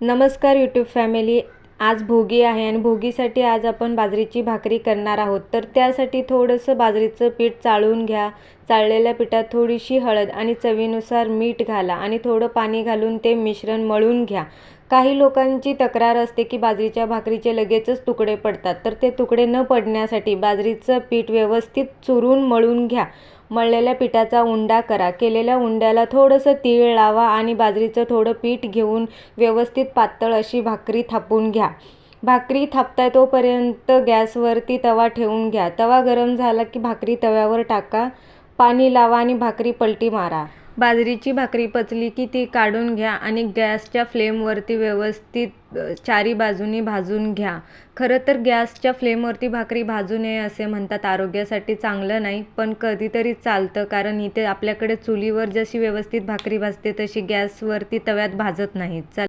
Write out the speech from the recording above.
नमस्कार YouTube family आज भोगी आहे आणि भोगीसाठी आज आपण बाजरीची भाकरी करणार आहोत. तर त्यासाठी थोडंसं बाजरीचं पीठ चाळून घ्या. चाळलेल्या पिठात थोडीशी हळद आणि चवीनुसार मीठ घाला आणि थोडं पाणी घालून ते मिश्रण मळून घ्या. काही लोकांची तक्रार असते की बाजरीच्या भाकरीचे लगेचच तुकडे पडतात. तर ते तुकडे न पडण्यासाठी बाजरीचं पीठ व्यवस्थित चुरून मळून घ्या. मळलेल्या पिठाचा उंडा करा. केलेल्या उंड्याला थोडंसं तीळ लावा आणि बाजरीचं थोडं पीठ घेऊन व्यवस्थित पातळ अशी भाकरी थापून घ्या. भाकरी थापताय तोपर्यंत गॅसवरती तवा ठेवून घ्या. तवा गरम झाला की भाकरी तव्यावर टाका. पाणी लावा आणि भाकरी पलटी मारा. बाजरीची भाकरी पचली की ती काढून घ्या आणि गॅसच्या फ्लेमवरती व्यवस्थित चारी बाजूनी भाजून घ्या. खरं तर गॅसच्या फ्लेमवरती भाकरी भाजू नये असे म्हणतात. आरोग्यासाठी चांगलं नाही पण कधीतरी चालतं कारण इथे आपल्याकडे चुलीवर जशी व्यवस्थित भाकरी भाजते तशी गॅसवरती तव्यात भाजत नाही चाल